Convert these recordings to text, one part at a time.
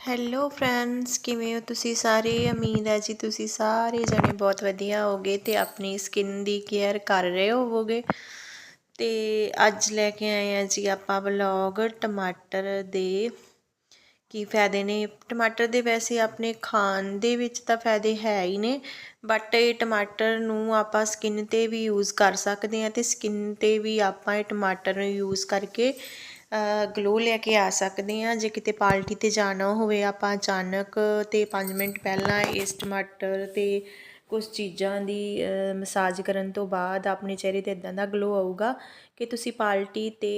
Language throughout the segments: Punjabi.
ਹੈਲੋ ਫਰੈਂਡਸ ਕਿਵੇਂ ਹੋ ਤੁਸੀਂ ਸਾਰੇ? ਉਮੀਦ ਹੈ ਜੀ ਤੁਸੀਂ ਸਾਰੇ ਜਣੇ ਬਹੁਤ ਵਧੀਆ ਹੋਗੇ ਤੇ ਆਪਣੀ ਸਕਿਨ ਦੀ ਕੇਅਰ ਕਰ ਰਹੇ ਹੋਵੋਗੇ। ਤੇ ਅੱਜ ਲੈ ਕੇ ਆਏ ਆ ਜੀ ਆਪਾਂ ਬਲੌਗ ਟਮਾਟਰ ਦੇ। ਕੀ ਫਾਇਦੇ ਨੇ? ਟਮਾਟਰ ਦੇ ਵੈਸੇ ਆਪਣੇ ਖਾਣ ਦੇ ਵਿੱਚ ਤਾਂ ਫਾਇਦੇ ਹੈ ਹੀ ਨੇ ਬਟ ਇਹ ਟਮਾਟਰ ਨੂੰ ਆਪਾਂ ਸਕਿਨ ਤੇ ਵੀ ਯੂਜ਼ ਕਰ ਸਕਦੇ ਆ ਤੇ ਸਕਿਨ ਤੇ ਵੀ ਆਪਾਂ ਇਹ ਟਮਾਟਰ ਨੂੰ ਯੂਜ਼ ਕਰਕੇ ਗਲੋ ਲੈ ਕੇ ਆ ਸਕਦੇ ਹਾਂ। ਜੇ ਕਿਤੇ ਪਾਰਟੀ ਤੇ ਜਾਣਾ ਹੋਵੇ, ਆਪਾਂ ਅਚਾਨਕ ਤੇ 5 ਮਿੰਟ ਪਹਿਲਾਂ ਇਸ ਟਮਾਟਰ ਤੇ ਕੁਝ ਚੀਜ਼ਾਂ ਦੀ ਮਸਾਜ ਕਰਨ ਤੋਂ ਬਾਅਦ ਆਪਣੇ ਚਿਹਰੇ ਤੇ ਇਦਾਂ ਦਾ ਗਲੋ ਆਊਗਾ ਕਿ ਤੁਸੀਂ ਪਾਰਟੀ ਤੇ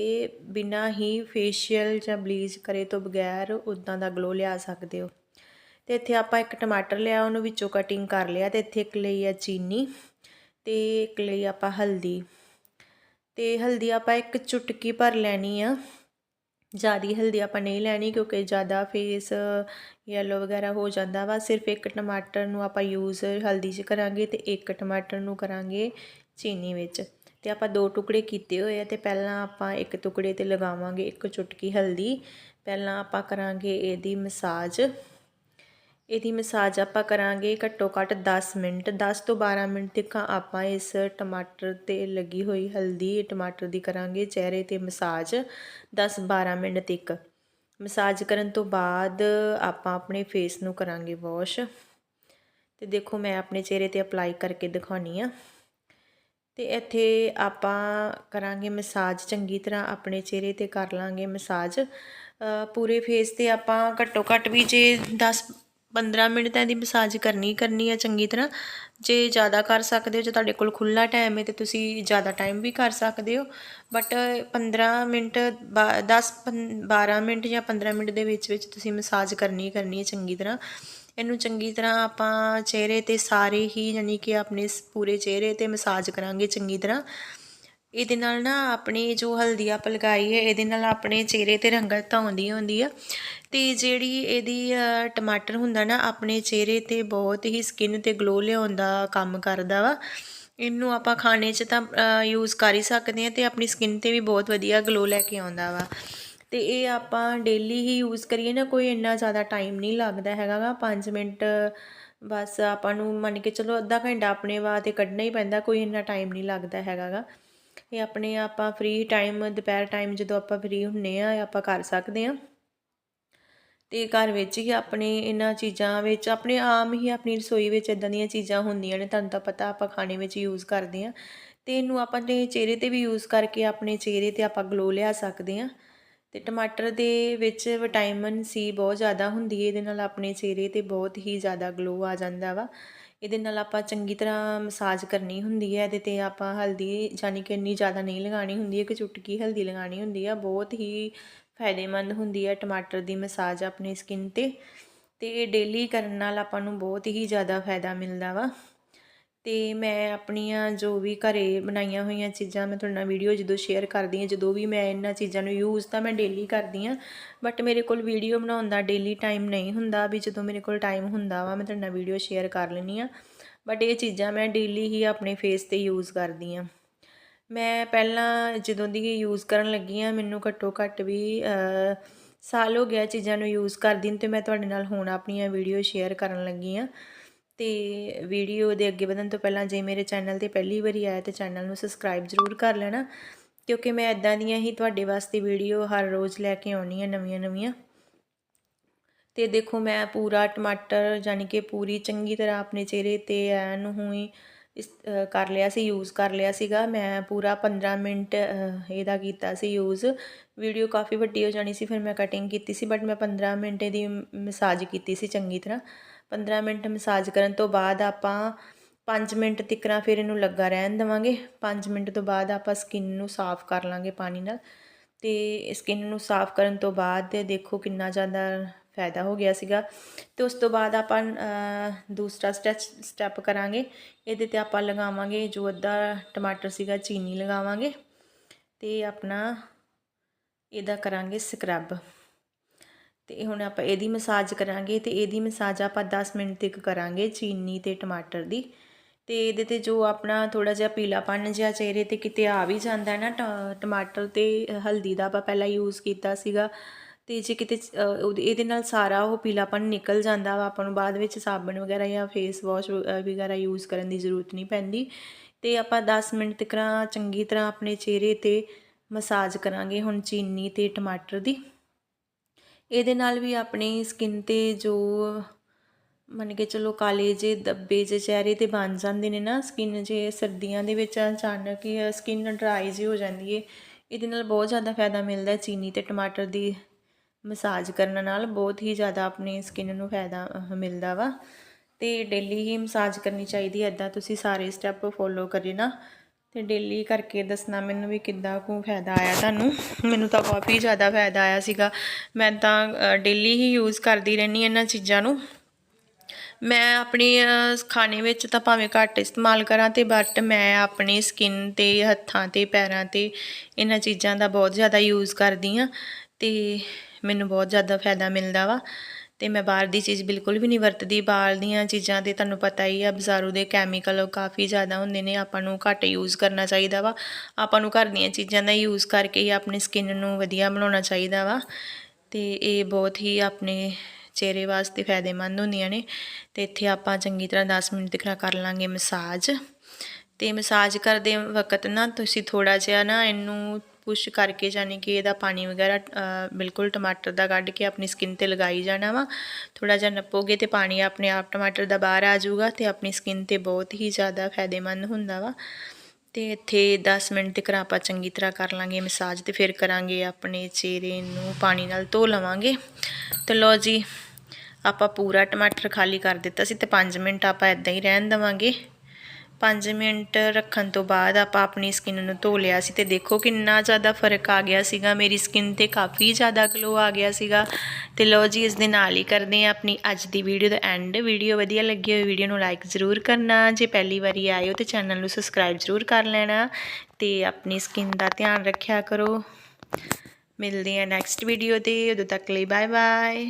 ਬਿਨਾਂ ਹੀ ਫੇਸ਼ੀਅਲ ਜਾਂ ਬਲੀਚ ਕਰੇ ਤੋਂ ਬਗੈਰ ਉਦਾਂ ਦਾ ਗਲੋ ਲਿਆ ਸਕਦੇ ਹੋ। ਤੇ ਇੱਥੇ ਆਪਾਂ ਇੱਕ ਟਮਾਟਰ ਲਿਆ, ਉਹਨੂੰ ਵਿੱਚੋਂ ਕਟਿੰਗ ਕਰ ਲਿਆ ਤੇ ਇੱਥੇ ਇੱਕ ਲਈ ਆ ਚੀਨੀ ਤੇ ਇੱਕ ਲਈ ਆਪਾਂ ਹਲਦੀ। ਤੇ ਹਲਦੀ ਆਪਾਂ ਇੱਕ ਚੁਟਕੀ ਭਰ ਲੈਣੀ ਆ। ਜ਼ਿਆਦਾ ਹਲਦੀ ਆਪਾਂ ਨਹੀਂ ਲੈਣੀ ਕਿਉਂਕਿ ਜ਼ਿਆਦਾ ਫੇਸ ਯੈਲੋ ਵਗੈਰਾ ਹੋ ਜਾਂਦਾ ਵਾ। ਸਿਰਫ ਇੱਕ ਟਮਾਟਰ ਨੂੰ ਆਪਾਂ ਯੂਜ਼ ਹਲਦੀ 'ਚ ਕਰਾਂਗੇ ਤੇ ਇੱਕ ਟਮਾਟਰ ਨੂੰ ਕਰਾਂਗੇ ਚੀਨੀ ਵਿੱਚ। ਤੇ ਆਪਾਂ ਦੋ ਟੁਕੜੇ ਕੀਤੇ ਹੋਏ ਆ ਤੇ ਪਹਿਲਾਂ ਆਪਾਂ ਇੱਕ ਟੁਕੜੇ ਤੇ ਲਗਾਵਾਂਗੇ ਇੱਕ ਚੁਟਕੀ ਹਲਦੀ ਪਹਿਲਾਂ ਆਪਾਂ ਕਰਾਂਗੇ ਇਹਦੀ ਮਸਾਜ ਇਹਦੀ ਮਸਾਜ ਆਪਾਂ ਕਰਾਂਗੇ ਘੱਟੋ ਘੱਟ 10 ਮਿੰਟ 10 ਤੋਂ 12 ਮਿੰਟ ਤੱਕ ਆਪਾਂ ਇਸ ਟਮਾਟਰ ਤੇ ਲੱਗੀ ਹੋਈ ਹਲਦੀ, ਟਮਾਟਰ ਦੀ ਕਰਾਂਗੇ ਚਿਹਰੇ ਤੇ ਮਸਾਜ 10 12 ਮਿੰਟ ਤੱਕ। ਮਸਾਜ ਕਰਨ ਤੋਂ ਬਾਅਦ ਆਪਾਂ ਆਪਣੇ ਫੇਸ ਨੂੰ ਕਰਾਂਗੇ ਵਾਸ਼ ਤੇ ਦੇਖੋ ਮੈਂ ਆਪਣੇ ਚਿਹਰੇ ਤੇ ਅਪਲਾਈ ਕਰਕੇ ਦਿਖਾਉਣੀ ਆ। ਤੇ ਇੱਥੇ ਆਪਾਂ ਕਰਾਂਗੇ ਮਸਾਜ, ਚੰਗੀ ਤਰ੍ਹਾਂ ਆਪਣੇ ਚਿਹਰੇ ਤੇ ਕਰ ਲਾਂਗੇ ਮਸਾਜ। ਪੂਰੇ ਫੇਸ ਤੇ ਆਪਾਂ ਘੱਟੋ ਘੱਟ ਵੀ ਜੇ 10 15 ਮਿੰਟ ਤਾਂ ਇਹਦੀ ਮਸਾਜ ਕਰਨੀ ਕਰਨੀ ਹੈ ਚੰਗੀ ਤਰ੍ਹਾਂ। ਜੇ ਜ਼ਿਆਦਾ ਕਰ ਸਕਦੇ ਹੋ, ਜੇ ਤੁਹਾਡੇ ਕੋਲ ਖੁੱਲਾ ਟਾਈਮ ਹੈ ਤੇ ਤੁਸੀਂ ਜ਼ਿਆਦਾ ਟਾਈਮ ਵੀ ਕਰ ਸਕਦੇ ਹੋ। ਬਟ 15 ਮਿੰਟ 10 12 ਮਿੰਟ ਜਾਂ 15 ਮਿੰਟ ਦੇ ਵਿੱਚ ਵਿੱਚ ਤੁਸੀਂ ਮਸਾਜ ਕਰਨੀ ਕਰਨੀ ਹੈ ਚੰਗੀ ਤਰ੍ਹਾਂ। ਇਹਨੂੰ ਚੰਗੀ ਤਰ੍ਹਾਂ ਆਪਾਂ ਚਿਹਰੇ ਤੇ ਸਾਰੇ ਹੀ, ਯਾਨੀ ਕਿ ਆਪਣੇ ਪੂਰੇ ਚਿਹਰੇ ਤੇ ਮਸਾਜ ਕਰਾਂਗੇ ਚੰਗੀ ਤਰ੍ਹਾਂ। ਇਹਦੇ ਨਾਲ ਨਾ ਆਪਣੀ ਜੋ ਹਲਦੀ ਆਪ ਲਗਾਈ ਹੈ, ਇਹਦੇ ਨਾਲ ਆਪਣੇ ਚਿਹਰੇ ਤੇ ਰੰਗਤ ਤਾਂ ਆਉਂਦੀ ਹੁੰਦੀ ਆ। ਤੇ ਜਿਹੜੀ ਇਹਦੀ ਟਮਾਟਰ ਹੁੰਦਾ ਨਾ, ਆਪਣੇ ਚਿਹਰੇ ਤੇ ਬਹੁਤ ਹੀ ਸਕਿਨ ਤੇ ਗਲੋ ਲਿਆਉਣ ਦਾ ਕੰਮ ਕਰਦਾ ਵਾ। ਇਹਨੂੰ ਆਪਾਂ ਖਾਣੇ 'ਚ ਤਾਂ ਯੂਜ਼ ਕਰ ਹੀ ਸਕਦੇ ਆ ਤੇ ਆਪਣੀ ਸਕਿਨ ਤੇ ਵੀ ਬਹੁਤ ਵਧੀਆ ਗਲੋ ਲੈ ਕੇ ਆਉਂਦਾ ਵਾ। ਤੇ ਇਹ ਆਪਾਂ ਡੇਲੀ ਹੀ ਯੂਜ਼ ਕਰੀਏ ਨਾ, ਕੋਈ ਇੰਨਾ ਜ਼ਿਆਦਾ ਟਾਈਮ ਨਹੀਂ ਲੱਗਦਾ ਹੈਗਾਗਾ 5 ਮਿੰਟ, ਬਸ ਆਪਾਂ ਨੂੰ ਮੰਨ ਕੇ ਚਲੋ ਅੱਧਾ ਘੰਟਾ ਆਪਣੇ ਵਾਸਤੇ ਕੱਢਣਾ ਹੀ ਪੈਂਦਾ, ਕੋਈ ਇੰਨਾ ਟਾਈਮ ਨਹੀਂ ਲੱਗਦਾ ਹੈਗਾਗਾ ਇਹ ਆਪਣੇ ਆਪਾਂ ਫ੍ਰੀ ਟਾਈਮ ਦੁਪਹਿਰ ਟਾਈਮ ਜਦੋਂ ਆਪਾਂ ਫ੍ਰੀ ਹੁੰਨੇ ਆ ਆਪਾਂ ਕਰ ਸਕਦੇ ਆ। ਤੇ ਘਰ ਵਿੱਚ ਹੀ ਆਪਣੇ ਇਹਨਾਂ ਚੀਜ਼ਾਂ ਵਿੱਚ, ਆਪਣੇ ਆਮ ਹੀ ਆਪਣੀ ਰਸੋਈ ਵਿੱਚ ਇਦਾਂ ਦੀਆਂ ਚੀਜ਼ਾਂ ਹੁੰਦੀਆਂ ਨੇ, ਤੁਹਾਨੂੰ ਤਾਂ ਪਤਾ ਆਪਾਂ ਖਾਣੇ ਵਿੱਚ ਯੂਜ਼ ਕਰਦੇ ਆ। ਤੇ ਇਹਨੂੰ ਆਪਾਂ ਨੇ ਚਿਹਰੇ ਤੇ ਵੀ ਯੂਜ਼ ਕਰਕੇ ਆਪਣੇ ਚਿਹਰੇ ਤੇ ਆਪਾਂ ਗਲੋ ਲਿਆ ਸਕਦੇ ਆ। ਤੇ ਟਮਾਟਰ ਦੇ ਵਿੱਚ ਵਿਟਾਮਿਨ ਸੀ ਬਹੁਤ ਜ਼ਿਆਦਾ ਹੁੰਦੀ ਹੈ ਇਹਦੇ ਨਾਲ ਆਪਣੇ ਚਿਹਰੇ ਤੇ ਬਹੁਤ ਹੀ ਜ਼ਿਆਦਾ ਗਲੋ ਆ ਜਾਂਦਾ ਵਾ। ਇਹਦੇ ਨਾਲ ਆਪਾਂ ਚੰਗੀ ਤਰ੍ਹਾਂ ਮਸਾਜ ਕਰਨੀ ਹੁੰਦੀ ਹੈ, ਇਹਦੇ ਤੇ ਆਪਾਂ ਹਲਦੀ ਯਾਨੀ ਕਿ ਇੰਨੀ ਜ਼ਿਆਦਾ ਨਹੀਂ ਲਗਾਣੀ ਹੁੰਦੀ ਹੈ ਕਿ ਚੁਟਕੀ ਹਲਦੀ ਲਗਾਣੀ ਹੁੰਦੀ ਆ, ਬਹੁਤ ਹੀ ਫਾਇਦੇਮੰਦ ਹੁੰਦੀ ਹੈ ਟਮਾਟਰ ਦੀ ਮਸਾਜ ਆਪਣੀ ਸਕਿਨ ਤੇ ਤੇ ਇਹ ਡੇਲੀ ਕਰਨ ਨਾਲ ਆਪਾਂ ਨੂੰ ਬਹੁਤ ਹੀ ਜ਼ਿਆਦਾ ਫਾਇਦਾ ਮਿਲਦਾ ਵਾ। ਅਤੇ ਮੈਂ ਆਪਣੀਆਂ ਜੋ ਵੀ ਘਰੇ ਬਣਾਈਆਂ ਹੋਈਆਂ ਚੀਜ਼ਾਂ ਮੈਂ ਤੁਹਾਡੇ ਨਾਲ ਵੀਡੀਓ ਜਦੋਂ ਸ਼ੇਅਰ ਕਰਦੀ ਹਾਂ, ਜਦੋਂ ਵੀ ਮੈਂ ਇਹਨਾਂ ਚੀਜ਼ਾਂ ਨੂੰ ਯੂਜ਼ ਤਾਂ ਮੈਂ ਡੇਲੀ ਕਰਦੀ ਹਾਂ ਬਟ ਮੇਰੇ ਕੋਲ ਵੀਡੀਓ ਬਣਾਉਣ ਦਾ ਡੇਲੀ ਟਾਈਮ ਨਹੀਂ ਹੁੰਦਾ ਵੀ ਜਦੋਂ ਮੇਰੇ ਕੋਲ ਟਾਈਮ ਹੁੰਦਾ ਵਾ ਮੈਂ ਤੁਹਾਡੇ ਨਾਲ ਵੀਡੀਓ ਸ਼ੇਅਰ ਕਰ ਲੈਂਦੀ ਹਾਂ ਬਟ ਇਹ ਚੀਜ਼ਾਂ ਮੈਂ ਡੇਲੀ ਹੀ ਆਪਣੇ ਫੇਸ ਤੇ ਯੂਜ਼ ਕਰਦੀ ਹਾਂ। ਮੈਂ ਪਹਿਲਾਂ ਜਦੋਂ ਦੀ ਯੂਜ਼ ਕਰਨ ਲੱਗੀ ਹਾਂ, ਮੈਨੂੰ ਘੱਟੋ ਘੱਟ ਵੀ ਸਾਲ ਹੋ ਗਿਆ ਚੀਜ਼ਾਂ ਨੂੰ ਯੂਜ਼ ਕਰਦੀ ਤੇ ਮੈਂ ਤੁਹਾਡੇ ਨਾਲ ਹੁਣ ਆਪਣੀਆਂ ਵੀਡੀਓ ਸ਼ੇਅਰ ਕਰਨ ਲੱਗੀ ਹਾਂ। ਤੇ ਵੀਡੀਓ ਦੇ ਅੱਗੇ ਵਧਣ ਤੋਂ ਪਹਿਲਾਂ ਜੇ ਮੇਰੇ ਚੈਨਲ ਤੇ ਪਹਿਲੀ ਵਾਰੀ ਆਇਆ ਤੇ ਚੈਨਲ ਨੂੰ ਸਬਸਕ੍ਰਾਈਬ ਜ਼ਰੂਰ ਕਰ ਲੈਣਾ, ਕਿਉਂਕਿ ਮੈਂ ਇਦਾਂ ਦੀਆਂ ਹੀ ਤੁਹਾਡੇ ਵਾਸਤੇ ਵੀਡੀਓ ਹਰ ਰੋਜ਼ ਲੈ ਕੇ ਆਉਣੀ ਆ ਨਵੀਆਂ ਨਵੀਆਂ। ਤੇ ਦੇਖੋ ਮੈਂ ਪੂਰਾ ਟਮਾਟਰ ਯਾਨੀ ਕਿ ਪੂਰੀ ਚੰਗੀ ਤਰ੍ਹਾਂ ਆਪਣੇ ਚਿਹਰੇ ਤੇ ਐਨ ਹੁਈ ਇਸ ਕਰ ਲਿਆ ਸੀ ਯੂਜ਼ ਕਰ ਲਿਆ ਸੀਗਾ। ਮੈਂ ਪੂਰਾ 15 ਮਿੰਟ ਇਹਦਾ ਕੀਤਾ ਸੀ ਯੂਜ਼ ਵੀਡੀਓ ਕਾਫੀ ਵੱਡੀ ਹੋ ਜਾਣੀ ਸੀ, ਫਿਰ ਮੈਂ ਕਟਿੰਗ ਕੀਤੀ ਸੀ ਬਟ ਮੈਂ 15 ਮਿੰਟ ਇਹਦੀ ਮਸਾਜ ਕੀਤੀ ਸੀ ਚੰਗੀ ਤਰ੍ਹਾਂ। 15 ਮਿੰਟ ਮਸਾਜ ਕਰਨ ਤੋਂ ਬਾਅਦ ਆਪਾਂ 5 ਮਿੰਟ ਤਿਕਰਾਂ ਫਿਰ ਇਹਨੂੰ ਲੱਗਾ ਰਹਿਣ ਦਵਾਂਗੇ। 5 ਮਿੰਟ ਤੋਂ ਬਾਅਦ ਆਪਾਂ ਸਕਿਨ ਨੂੰ ਸਾਫ਼ ਕਰ ਲਾਂਗੇ ਪਾਣੀ ਨਾਲ। ਤੇ ਸਕਿਨ ਨੂੰ ਸਾਫ਼ ਕਰਨ ਤੋਂ ਬਾਅਦ ਦੇਖੋ ਕਿੰਨਾ ਜ਼ਿਆਦਾ ਫਾਇਦਾ ਹੋ ਗਿਆ ਸੀਗਾ। ਤੇ ਉਸ ਤੋਂ ਬਾਅਦ ਆਪਾਂ ਦੂਸਰਾ ਸਟੈਚ ਸਟੈਪ ਕਰਾਂਗੇ। ਇਹਦੇ ਤੇ ਆਪਾਂ ਲਗਾਵਾਂਗੇ ਜੋ ਅੱਧਾ ਟਮਾਟਰ ਸੀਗਾ ਚੀਨੀ ਲਗਾਵਾਂਗੇ। ਤੇ ਆਪਣਾ ਇਹਦਾ ਕਰਾਂਗੇ ਸਕਰਬ ਤੇ ਹੁਣ ਆਪਾਂ ਇਹਦੀ ਮਸਾਜ ਕਰਾਂਗੇ ਤੇ ਇਹਦੀ ਮਸਾਜ ਆਪਾਂ 10 ਮਿੰਟ ਤੱਕ ਕਰਾਂਗੇ ਚੀਨੀ ਤੇ ਟਮਾਟਰ ਦੀ। ਤੇ ਇਹਦੇ ਤੇ ਜੋ ਆਪਣਾ ਥੋੜਾ ਜਿਹਾ ਪੀਲਾਪਨ ਜਿਹਾ ਚਿਹਰੇ ਤੇ ਕਿਤੇ ਆ ਵੀ ਜਾਂਦਾ ਨਾ ਟਮਾਟਰ ਤੇ ਹਲਦੀ ਦਾ ਆਪਾਂ ਪਹਿਲਾਂ ਯੂਜ਼ ਕੀਤਾ ਸੀਗਾ। ਤੇ ਜੇ ਕਿਤੇ ਉਹਦੇ- ਇਹਦੇ ਨਾਲ ਸਾਰਾ ਉਹ ਪੀਲਾਪਨ ਨਿਕਲ ਜਾਂਦਾ ਵਾ, ਆਪਾਂ ਨੂੰ ਬਾਅਦ ਵਿੱਚ ਸਾਬਣ ਵਗੈਰਾ ਜਾਂ ਫੇਸ ਵਾਸ਼ ਵਗੈਰਾ ਯੂਜ਼ ਕਰਨ ਦੀ ਜ਼ਰੂਰਤ ਨਹੀਂ ਪੈਂਦੀ। ਤੇ ਆਪਾਂ 10 ਮਿੰਟ ਤੱਕ ਚੰਗੀ ਤਰ੍ਹਾਂ ਆਪਣੇ ਚਿਹਰੇ ਤੇ ਮਸਾਜ ਕਰਾਂਗੇ ਹੁਣ ਚੀਨੀ ਤੇ ਟਮਾਟਰ ਦੀ। ਇਹਦੇ ਨਾਲ ਵੀ ਆਪਣੀ ਸਕਿਨ ਤੇ ਜੋ ਮੰਨ ਕੇ ਚਲੋ ਕਾਲੇ ਜੇ, ਦੱਬੇ ਜੇ ਚਿਹਰੇ ਤੇ ਬਣ ਜਾਂਦੇ ਨੇ ਨਾ ਸਕਿਨ ਜੇ, ਸਰਦੀਆਂ ਦੇ ਵਿੱਚ ਅਚਾਨਕ ਹੀ ਸਕਿਨ ਡਰਾਈ ਜਿਹੀ ਹੋ ਜਾਂਦੀ ਏ। ਇਹਦੇ ਨਾਲ ਬਹੁਤ ਜ਼ਿਆਦਾ ਫਾਇਦਾ ਮਿਲਦਾ ਚੀਨੀ ਤੇ ਟਮਾਟਰ ਦੀ ਮਸਾਜ ਕਰਨ ਨਾਲ, ਬਹੁਤ ਹੀ ਜ਼ਿਆਦਾ ਆਪਣੀ ਸਕਿਨ ਨੂੰ ਫਾਇਦਾ ਮਿਲਦਾ ਵਾ। ਤੇ ਡੇਲੀ ਹੀ ਮਸਾਜ ਕਰਨੀ ਚਾਹੀਦੀ ਹੈ ਇਦਾਂ ਤੁਸੀਂ ਸਾਰੇ ਸਟੈਪ ਫੋਲੋ ਕਰੇ ਨਾ। ਤੇ ਡੇਲੀ ਕਰਕੇ ਦੱਸਣਾ ਮੈਨੂੰ ਵੀ ਕਿੱਦਾਂ ਕੁ ਫਾਇਦਾ ਆਇਆ ਤੁਹਾਨੂੰ। ਮੈਨੂੰ ਤਾਂ ਕਾਫੀ ਜ਼ਿਆਦਾ ਫਾਇਦਾ ਆਇਆ ਸੀਗਾ। ਮੈਂ ਤਾਂ ਡੇਲੀ ਹੀ ਯੂਜ਼ ਕਰਦੀ ਰਹਿੰਦੀ ਇਹਨਾਂ ਚੀਜ਼ਾਂ ਨੂੰ। ਮੈਂ ਆਪਣੇ ਖਾਣੇ ਵਿੱਚ ਤਾਂ ਭਾਵੇਂ ਘੱਟ ਇਸਤੇਮਾਲ ਕਰਾਂ ਤੇ ਬਟ ਮੈਂ ਆਪਣੀ ਸਕਿਨ ਤੇ, ਹੱਥਾਂ ਤੇ, ਪੈਰਾਂ ਤੇ ਇਹਨਾਂ ਚੀਜ਼ਾਂ ਦਾ ਬਹੁਤ ਜ਼ਿਆਦਾ ਯੂਜ਼ ਕਰਦੀ ਆ ਤੇ ਮੈਨੂੰ ਬਹੁਤ ਜ਼ਿਆਦਾ ਫਾਇਦਾ ਮਿਲਦਾ ਵਾ। ਤੇ ਮੈਂ ਬਾਹਰ ਦੀ ਚੀਜ਼ ਬਿਲਕੁਲ ਵੀ ਨਹੀਂ ਵਰਤਦੀ। ਬਾਹਰ ਦੀਆਂ ਚੀਜ਼ਾਂ ਤੇ ਤੁਹਾਨੂੰ ਪਤਾ ਹੀ ਆ, ਬਜ਼ਾਰੂ ਦੇ ਕੈਮੀਕਲ ਕਾਫੀ ਜ਼ਿਆਦਾ ਹੁੰਦੇ ਨੇ, ਆਪਾਂ ਨੂੰ ਘੱਟ ਯੂਜ਼ ਕਰਨਾ ਚਾਹੀਦਾ ਵਾ। ਆਪਾਂ ਨੂੰ ਘਰ ਦੀਆਂ ਚੀਜ਼ਾਂ ਦਾ ਯੂਜ਼ ਕਰਕੇ ਹੀ ਆਪਣੀ ਸਕਿਨ ਨੂੰ ਵਧੀਆ ਬਣਾਉਣਾ ਚਾਹੀਦਾ ਵਾ। ਤੇ ਇਹ ਬਹੁਤ ਹੀ ਆਪਣੇ ਚਿਹਰੇ ਵਾਸਤੇ ਫਾਇਦੇਮੰਦ ਹੁੰਦੀਆਂ ਨੇ। ਤੇ ਇੱਥੇ ਆਪਾਂ ਚੰਗੀ ਤਰ੍ਹਾਂ 10 ਮਿੰਟ ਤੱਕ ਕਰ ਲਾਂਗੇ ਮਸਾਜ। ਤੇ ਮਸਾਜ ਕਰਦੇ ਵਕਤ ਨਾ ਤੁਸੀਂ ਥੋੜਾ ਜਿਹਾ ਨਾ ਇਹਨੂੰ ਪੁਸ਼ ਕਰਕੇ ਜਾਨੀ ਕਿ ਇਹਦਾ ਪਾਣੀ ਵਗੈਰਾ ਬਿਲਕੁਲ ਟਮਾਟਰ ਦਾ ਕੱਢ ਕੇ ਆਪਣੀ ਸਕਿਨ ਤੇ ਲਗਾਈ ਜਾਣਾ ਵਾ। ਥੋੜਾ ਜਿਹਾ ਨੱਪੋਗੇ ਤੇ ਪਾਣੀ ਆਪਣੇ ਆਪ ਟਮਾਟਰ ਦਾ ਬਾਹਰ ਆ ਜਾਊਗਾ ਤੇ ਆਪਣੀ ਸਕਿਨ ਤੇ ਬਹੁਤ ਹੀ ਜ਼ਿਆਦਾ ਫਾਇਦੇਮੰਦ ਹੁੰਦਾ ਵਾ। ਤੇ ਇੱਥੇ 10 ਮਿੰਟ ਤੱਕ ਆਪਾਂ ਚੰਗੀ ਤਰ੍ਹਾਂ ਕਰ ਲਾਂਗੇ ਮਸਾਜ ਤੇ ਫਿਰ ਕਰਾਂਗੇ ਆਪਣੇ ਚਿਹਰੇ ਨੂੰ ਪਾਣੀ ਨਾਲ ਧੋ ਲਵਾਂਗੇ। ਤੇ ਲੋ ਜੀ, ਆਪਾਂ ਪੂਰਾ ਟਮਾਟਰ ਖਾਲੀ ਕਰ ਦਿੱਤਾ ਸੀ ਤੇ 5 ਮਿੰਟ ਆਪਾਂ ਇਦਾਂ ਹੀ ਰਹਿਣ ਦਵਾਂਗੇ। 5 ਮਿੰਟ ਰੱਖਣ ਤੋਂ ਬਾਅਦ ਆਪਾਂ ਆਪਣੀ ਸਕਿਨ ਨੂੰ ਧੋ ਲਿਆ ਸੀ ਤੇ ਦੇਖੋ ਕਿੰਨਾ ਜ਼ਿਆਦਾ ਫ਼ਰਕ ਆ ਗਿਆ ਸੀਗਾ। ਮੇਰੀ ਸਕਿਨ ਤੇ ਕਾਫੀ ਜ਼ਿਆਦਾ ਗਲੋ ਆ ਗਿਆ ਸੀਗਾ। ਤੇ ਲੋ ਜੀ, ਇਸ ਦੇ ਨਾਲ ਹੀ ਕਰਦੇ ਆ ਆਪਣੀ ਅੱਜ ਦੀ ਵੀਡੀਓ ਦਾ ਐਂਡ ਵੀਡੀਓ ਵਧੀਆ ਲੱਗੀ ਹੋਈ ਵੀਡੀਓ ਨੂੰ ਲਾਈਕ ਜ਼ਰੂਰ ਕਰਨਾ। ਜੇ ਪਹਿਲੀ ਵਾਰੀ ਆਏ ਹੋ ਤੇ ਚੈਨਲ ਨੂੰ ਸਬਸਕ੍ਰਾਈਬ ਜ਼ਰੂਰ ਕਰ ਲੈਣਾ। ਤੇ ਆਪਣੀ ਸਕਿਨ ਦਾ ਧਿਆਨ ਰੱਖਿਆ ਕਰੋ। ਮਿਲਦੇ ਆ ਨੈਕਸਟ ਵੀਡੀਓ ਤੇ। ਉਦੋਂ ਤੱਕ ਲਈ ਬਾਏ ਬਾਏ